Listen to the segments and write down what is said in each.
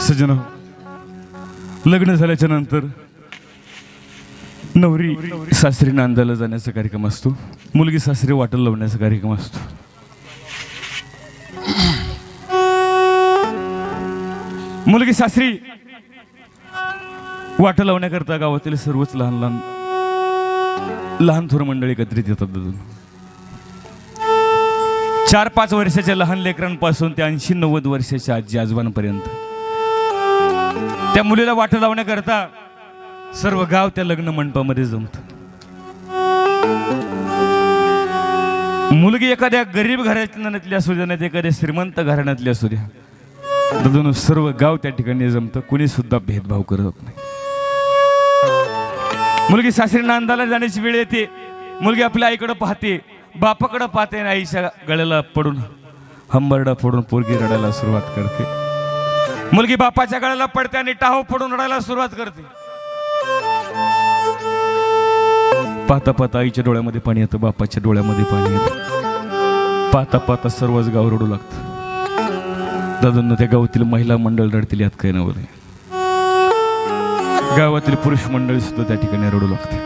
सजन लग्न झाल्याच्यानंतर नवरी सासरी नांदायला जाण्याचा कार्यक्रम असतो. मुलगी सासरी वाटल लावण्याचा कार्यक्रम असतो. मुलगी सासरी वाट लावण्याकरता गावातील सर्वच लहान लहान लहान थोर मंडळी एकत्रित येतात चार पाच वर्षाच्या लहान लेकरांपासून ते ऐंशी नव्वद वर्षाच्या आजी आजोबांपर्यंत. त्या मुलीला वाट लावण्याकरता सर्व गाव त्या लग्न मंडपामध्ये जमत. मुलगी एखाद्या गरीब घराण्यातली असू द्या नाही एखाद्या श्रीमंत घराण्यातली असू द्या. दादून सर्व गाव त्या ठिकाणी जमतं कुणी सुद्धा भेदभाव करत नाही. मुलगी सासरी नांदाला जाण्याची वेळ येते मुलगी आपल्या आईकडे पाहते बापाकडे पाहते आणि आईच्या गळ्याला पडून हंबरडा फोडून पोरगी रडायला सुरुवात करते. मुलगी बापाच्या गळ्याला पडते आणि टाहो पडून रडायला सुरुवात करते. पाहता पाहता आईच्या डोळ्यामध्ये पाणी येतं बापाच्या डोळ्यामध्ये पाणी येतं. पाहता पाहता सर्वच गाव रडू लागतं. दादांना त्या गावातील महिला मंडळ रडतील यात काही नवलं गावातील पुरुष मंडळी सुद्धा त्या ठिकाणी रडू लागते.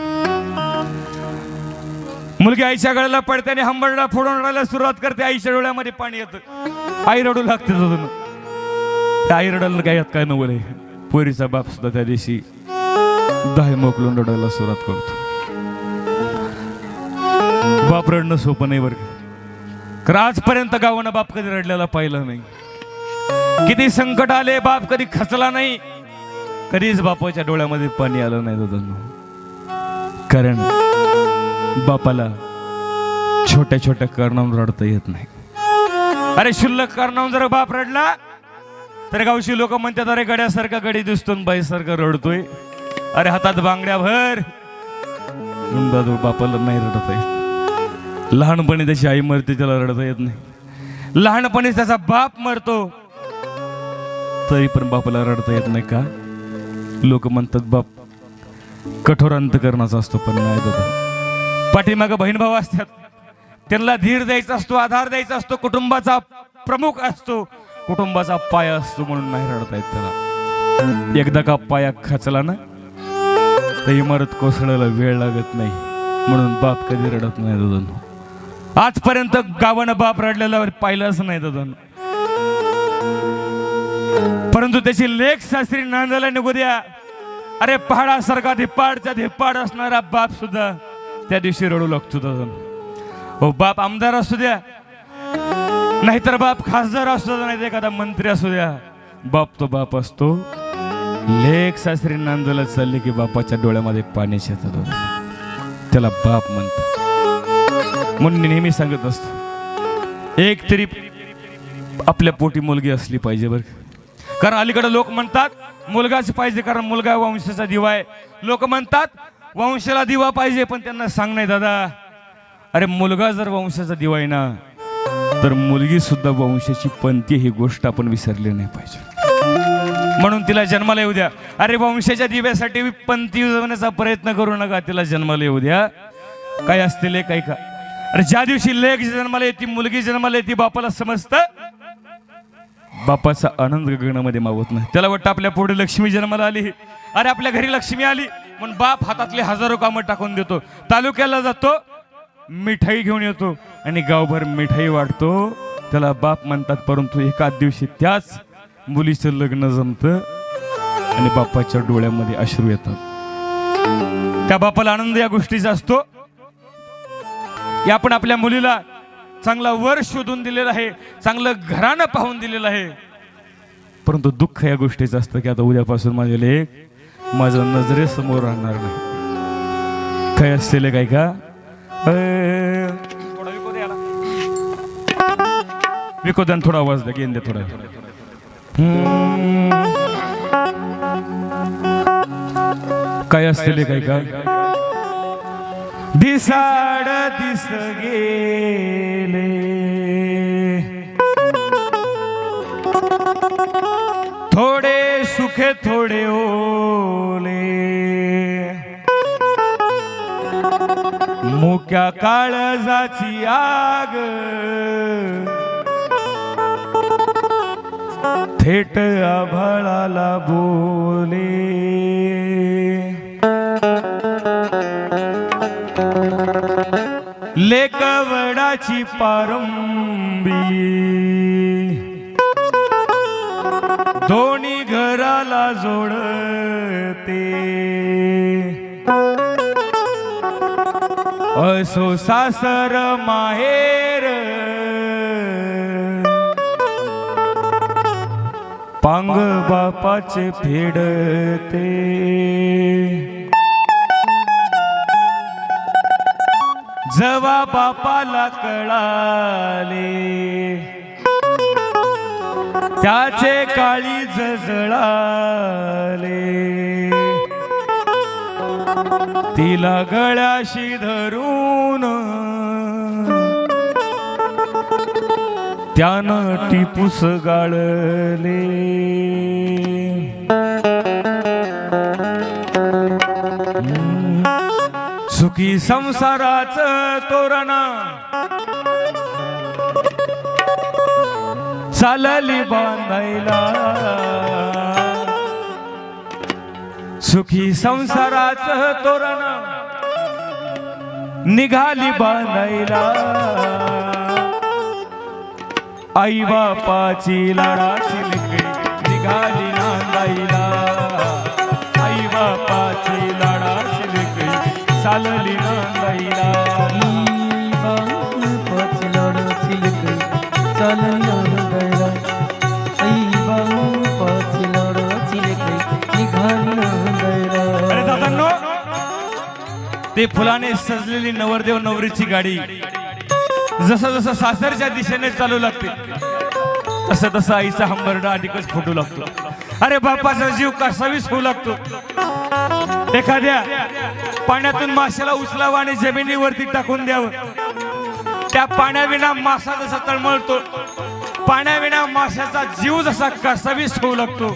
मुलगी आईच्या गळ्याला पडते आणि हंबरडा फोडून रडायला सुरुवात करते. आईच्या डोळ्यामध्ये पाणी येतं. आई रडू लागते दादांना. आई रडायला काय यात काय नवल? आहे पोरीचा बाप सुद्धा त्या दिवशी दाय मोकलून रडायला सुरुवात करतो. बाप रडणं सोपं नाही बरं तर आजपर्यंत गावानं बाप कधी रडलेला पाहिलं नाही. किती संकट आले बाप कधी खचला नाही. कधीच बापाच्या डोळ्यामध्ये पाणी आलं नाही दादांनो कारण बापाला छोट्या छोट्या कारणावरून रडता येत नाही. अरे शुल्लक कारणावरून जर बाप रडला तर गावची लोक म्हणतात अरे गड्यासारखा गडी दिसतो आणि बाईसारखा रडतोय. अरे हातात बांगड्या भर. बापाला नाही रडत येत लहानपणी त्याची आई मरते त्याला रडता येत नाही. लहानपणी त्याचा बाप मरतो. तरी पण बापाला रडता येत नाही का? लोक म्हणतात बाप कठोर अंतकरणाचा असतो पण नाही दादा पाठीमागं बहीण भाऊ असतात. त्यांना धीर द्यायचा असतो आधार द्यायचा असतो कुटुंबाचा प्रमुख असतो. कुटुंबाचा पाया असतो म्हणून नाही रडता येत त्याला. एकदा का पाया खचला ना तर इमारत कोसळायला वेळ लागत नाही. म्हणून बाप कधी रडत नाही दादा आजपर्यंत गावानं बाप रडलेला पाहिलंच नाही दादा परंतु त्याची लेख सासरी नांदायला निघू द्या. अरे पहाडासारखा धिप्पाडचा धिप्पाड असणारा बाप सुद्धा त्या दिवशी रडू लागतो दादा हो बाप आमदार असू द्या नाहीतर बाप खासदार असू द्या नाही एखादा मंत्री असू द्या. बाप तो बाप असतो. लेख सासरी नांदायला चालले की बापाच्या डोळ्यामध्ये पाणी शेतात त्याला बाप म्हणतात. म्हणून मी नेहमी सांगत असतो. एक तरी आपल्या पोटी मुलगी असली पाहिजे बरं कारण अलीकडे लोक म्हणतात मुलगाच पाहिजे कारण मुलगा वंशाचा दिवा आहे. लोक म्हणतात वंशाला दिवा पाहिजे पण त्यांना सांग नाही दादा. अरे मुलगा जर वंशाचा दिवा आहे ना तर मुलगी सुद्धा वंशाची पंथी ही गोष्ट आपण विसरली नाही पाहिजे. म्हणून तिला जन्माला येऊ द्या. अरे वंशाच्या दिव्यासाठी पंथी जगण्याचा प्रयत्न करू नका. तिला जन्माला येऊ द्या. काय असते लेख काय का अरे ज्या दिवशी लेख जन्माला येते मुलगी जन्माला येते बापाला समजतं? बापाचा आनंद गगनामध्ये मावत नाही. त्याला वाटतं आपल्या पुढे लक्ष्मी जन्माला आली. अरे आपल्या घरी लक्ष्मी आली. म्हणून बाप हातातले हजारो कामं टाकून देतो. तालुक्याला जातो मिठाई घेऊन येतो. आणि गावभर मिठाई वाटतो त्याला बाप म्हणतात परंतु एकाच दिवशी त्याच मुलीचं लग्न जमतं. आणि बापाच्या डोळ्यामध्ये अश्रू येतात. त्या बापाला आनंद या गोष्टीचा असतो. या आपण आपल्या मुलीला चांगला वर शोधून दिलेला आहे चांगलं घरानं पाहून दिलेलं आहे. परंतु दुःख या गोष्टीचं असतं की आता उद्यापासून माझे लेख माझ्या नजरेसमोर राहणार नाही. काय असलेले काय का? विको थोडा आवाज द्या गेन द्या थोडा. काय असतील काय का? दिसाड दिस गेले. थोडे सुखे थोडे ओले. मुक्या काळजाची आग. थेट आभाळाला बोले. लेकवडाची पारंबी. दोन्ही घराला जोडते. असो सासर माहेर पांग बापाचे फेडते. जवा बापाला कळाले. त्याचे काळी जजळाले. तिला गळ्याशी धरून त्यानं टिपूस गाळले. सुखी संसाराच तोरणा. चालली बांधायला. सुखी संसाराच तोरण. निघाली बांधायला. आई बापाची लढा निकळी निघाली नांदाईला. आई बापाची लढा निकळी चालली नांदाईला. अरे दादांनो ते फुलाने सजलेली नवरदेव नवरीची गाडी. जसं जसं सासरच्या दिशेने चालू लागते तसं तसं आईचा हंबरडा अधिकच फुटू लागतो. अरे बापाचा जीव कसावीस होऊ लागतो? एखाद्या पाण्यातून माशाला उचलावं आणि जमिनीवरती टाकून द्यावं. त्या पाण्याविना मासा जसा तळमळतो पाण्याविना माशाचा जीव जसा कसावीस होऊ लागतो?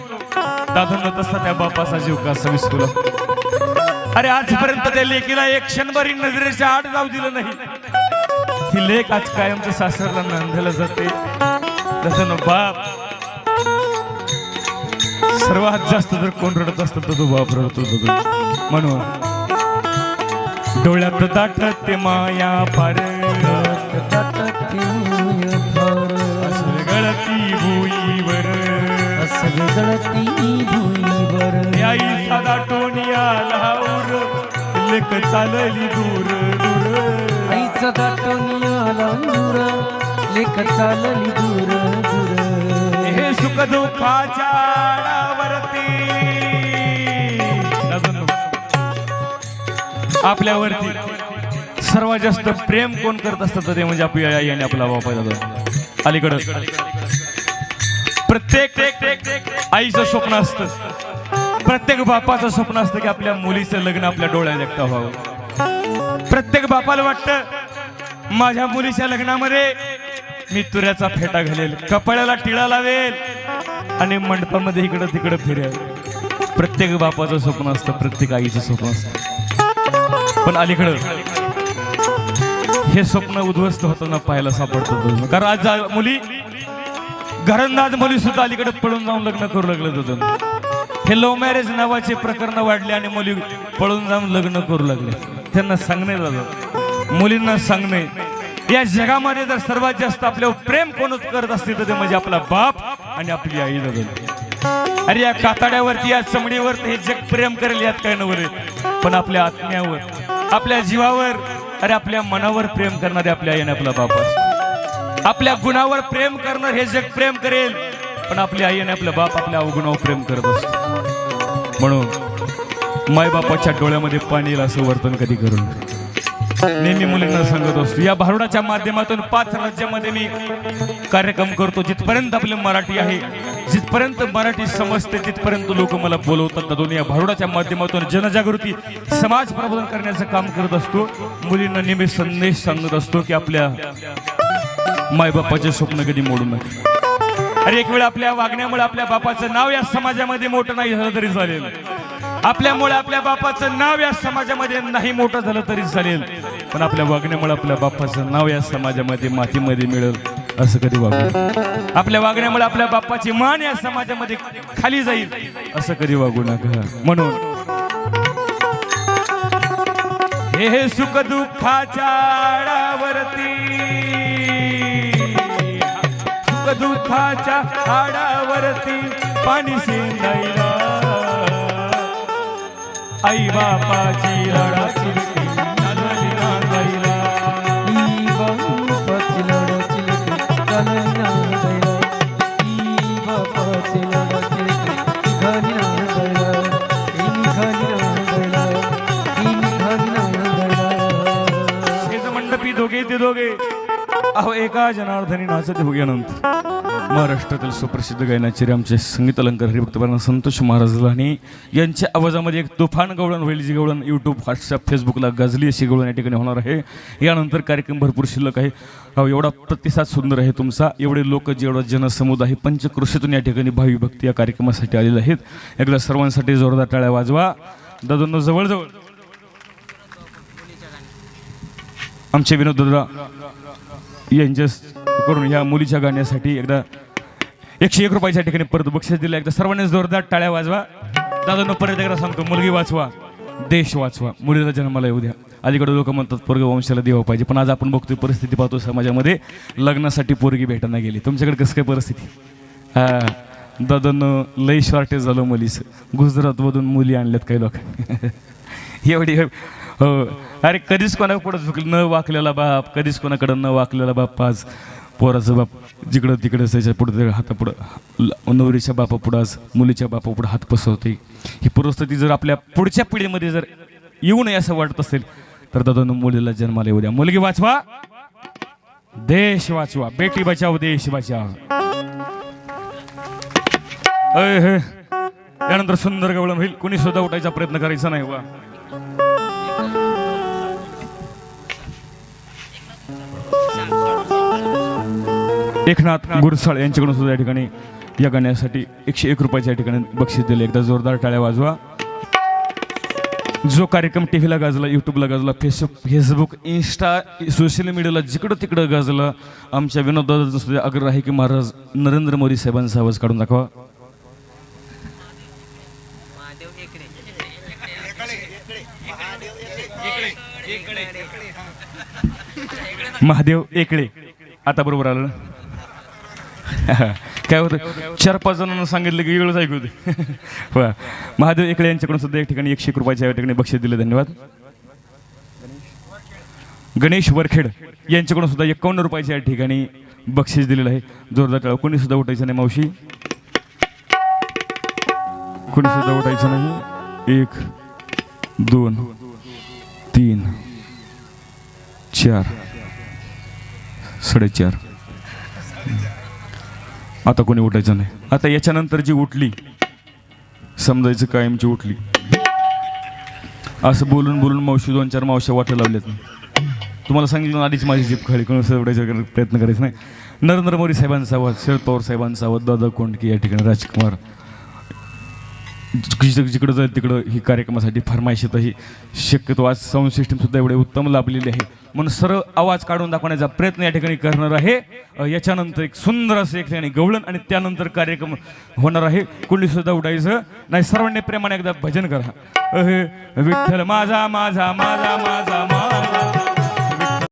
दादांना तसा त्या बापाचा जीव कसावीस होऊ लागतो? अरे आजपर्यंत त्या लेकीला एक क्षणभरी नजरेच्या आड जाऊ दिलं नाही. ही लेख आज कायमच्या सासरला नांदलं जाते. तसं बाप. सर्वात जास्त जर कोण रडत असतं तर तो बाप रडतो म्हणून डोळ्यात दाटत ते माया फार. गळती भुईवर. आई साधा टोनिया लाऊर लेक चालली दूर दूर. आईचा दाटोनी दूर लेख चालली दूर दूर. हे सुख दुःखाच्या आपल्यावरती सर्वात जास्त प्रेम कोण करत असतं तर ते म्हणजे आपली आई आणि आपला बाप दादा. अलीकडं. प्रत्येक आईचं स्वप्न असतं. प्रत्येक बापाचं स्वप्न असतं की आपल्या मुलीचं लग्न आपल्या डोळ्यात एकटा व्हावं. प्रत्येक बापाला वाटतं माझ्या मुलीच्या लग्नामध्ये मी तुऱ्याचा फेटा घालेल कपाळ्याला टिळा लावेल आणि मंडपामध्ये इकडं तिकडं फिरेल. प्रत्येक बापाचं स्वप्न असतं प्रत्येक आईचं स्वप्न असतं. पण अलीकडं हे स्वप्न उद्ध्वस्त होताना पाहायला सापडतं कारण आज मुली घरंदाज मुली सुद्धा अलीकडे पळून जाऊन लग्न करू लागलं होतं हे लव्ह मॅरेज नावाचे प्रकरण वाढले आणि मुली पळून जाऊन लग्न करू लागले. त्यांना सांगणे झालं मुलींना सांगणे या जगामध्ये जर सर्वात जास्त आपल्यावर प्रेम कोणच करत असतील तर ते म्हणजे आपला बाप आणि आपली आई दादा. अरे या कातड्यावरती या चमडीवर हे जग प्रेम करेल यात काय नवरे. पण आपल्या आत्म्यावर आपल्या जीवावर अरे आपल्या मनावर प्रेम करणारे आपल्या आई आणि आपला बाप असतो आपल्या गुणावर प्रेम करणार हे जग प्रेम करेल पण आपली आई आणि आपला बाप आपल्या अवगुणावर प्रेम करत असतो म्हणून मायबापाच्या डोळ्यामध्ये पाणी येईल असं वर्तन कधी करू नये नेहमी मुलींना सांगत असतो. या भारुडाच्या माध्यमातून पाच राज्यामध्ये मी कार्यक्रम करतो. जिथपर्यंत आपलं मराठी आहे जिथपर्यंत मराठी समजते तिथपर्यंत लोक मला बोलवतात. दादून या भारुडाच्या माध्यमातून जनजागृती समाज प्रबोधन करण्याचं काम करत असतो. मुलींना नेहमी संदेश सांगत असतो की आपल्या मायबापाचे स्वप्न कधी मोडू नये अरे एक वेळ आपल्या वागण्यामुळे आपल्या बापाचं नाव या समाजामध्ये मोठं नाही झालं तरी चालेल. आपल्यामुळे आपल्या बापाचं नाव या समाजामध्ये नाही मोठं झालं तरी चालेल. पण आपल्या वागण्यामुळे आपल्या बापाचं नाव या समाजामध्ये मातीमध्ये मिळेल असं कधी वागू आपल्या वागण्यामुळे आपल्या बाप्पाची मान या समाजामध्ये खाली जाईल असं कधी वागू नका. म्हणून हे हे सुख दुःखाच्या आडावरती. सुख दुःखाच्या आडावरती पाणी सिंधायला आई बापाची रडाची चालली नांदायला ई बापाची लढाची लेकरं चालली नांदायला. ई बापाची लढाची लेकरं निघाली नांदायला. ई निघाली नांदायला. ई निघाली नांदायला. शेज मंडपी दोघे ते दोघे अहो एका जनार्दनी नाचत भोग्यानंतर महाराष्ट्रातील सुप्रसिद्ध गायनाचे आमचे संगीत अलंकार हरिभक्तपणा संतोष महाराज आणि यांच्या आवाजामध्ये एक तुफान गवळण होईल जी गवळण यूट्यूब व्हॉट्सअप फेसबुकला गजली अशी गवळण या ठिकाणी होणार आहे. यानंतर कार्यक्रम भरपूर शिल्लक आहे. एवढा प्रतिसाद सुंदर आहे तुमचा. एवढे लोक जेवढा जनसमुदाय पंचकृषीतून या ठिकाणी भावी भक्ती या कार्यक्रमासाठी आलेले आहेत. एकदा सर्वांसाठी जोरदार टाळ्या वाजवा. दादांना जवळजवळ. आमचे विनोद दादा यांच्या करून ह्या मुलीच्या गाण्यासाठी एकदा एकशे एक रुपयाच्या ठिकाणी परत बक्षीस दिलं. एकदा सर्वांनीच जोरदार टाळ्या वाजवा. दादांना परत एकदा सांगतो मुलगी वाचवा देश वाचवा. मुलीला जन्माला येऊ द्या. अलीकडे लोक म्हणतात पोरग वंशाला देवा पाहिजे. पण आज आपण बघतोय परिस्थिती पाहतो समाजामध्ये. लग्नासाठी पोरगी भेटायला गेली. तुमच्याकडे कसं काय परिस्थिती? हां दादांना लय शॉर्टेज झालं मुलीचं. गुजरातमधून मुली आणल्यात काही लोक. एवढी हो. अरे कधीच कोणा पुढे झुकलं न वाकलेला बाप कधीच कोणाकडं न वाकलेला बाप आज. पोराचं बाप जिकडं तिकडं त्याच्या पुढं हातापुढं नवरीच्या बापा पुढं आज मुलीच्या बापा पुढं हात पसरवते ही परिस्थिती जर आपल्या पुढच्या पिढीमध्ये जर येऊ नये असं वाटत असेल तर दादा मुलीला जन्माला येऊ द्या. मुलगी वाचवा. देश वाचवा. बेटी बचाव देश बचाव अय हे. यानंतर सुंदर गवळण होईल. कुणी सुद्धा उठायचा प्रयत्न करायचा नाही वा एकनाथ गुरसाळ यांच्याकडून सुद्धा या ठिकाणी या गाण्यासाठी एकशे एक रुपयाच्या या ठिकाणी बक्षीस दिले. एकदा जोरदार टाळ्या वाजवा. जो कार्यक्रम टी व्हीला गाजला यूट्यूबला गाजला फेसबुक फेसबुक इन्स्टा सोशल मीडियाला जिकडं तिकडं गाजलं आमच्या विनोदाचं सुद्धा आग्रह आहे की महाराज नरेंद्र मोदी साहेबांचा आवाज काढून दाखवा. महादेव एकळे आता बरोबर आलं ना? काय होतं? चार पाच जणांना सांगितलं की वेगळंच ऐकू होते वा. महादेव इकडे यांच्याकडून सुद्धा एक ठिकाणी एकशे एक रुपयाच्या या ठिकाणी बक्षीस दिले. धन्यवाद. गणेश वरखेड यांच्याकडून सुद्धा एकावन्न रुपयाच्या या ठिकाणी बक्षीस दिलेलं आहे. जोरदार टाळा. कोणी सुद्धा उठायचं नाही मावशी? कोणी सुद्धा उठायचं नाही? एक दोन तीन चार साडेचार. आता कोणी उठायचं नाही. आता याच्यानंतर जी उठली समजायचं कायमची उठली. असं बोलून बोलून मावशी दोन चार मावश्या वाटा लावल्यात तुम्हाला सांगितलं आधीच माझी जीप खाली कोणी सोडायचा प्रयत्न करायचा नाही. नरेंद्र मोदी साहेबांचा आवाज शरद पवार साहेबांचा आवाज दादा कोंडके या ठिकाणी राजकुमार जिकडं जिकडं जाईल तिकडं ही कार्यक्रमासाठी फरमाईश ही शक्यतो आज साऊंड सिस्टीमसुद्धा एवढे उत्तम लाभलेली आहे. म्हणून सरळ आवाज काढून दाखवण्याचा प्रयत्न या ठिकाणी करणार आहे. याच्यानंतर एक सुंदर असं एक ठिकाणी गवळण आणि त्यानंतर कार्यक्रम होणार आहे. कुंडीसुद्धा उडायचं. उठायचं नाही सर्वांनी प्रेमाने एकदा भजन करा. विठ्ठल माझा माझा माझा माझा.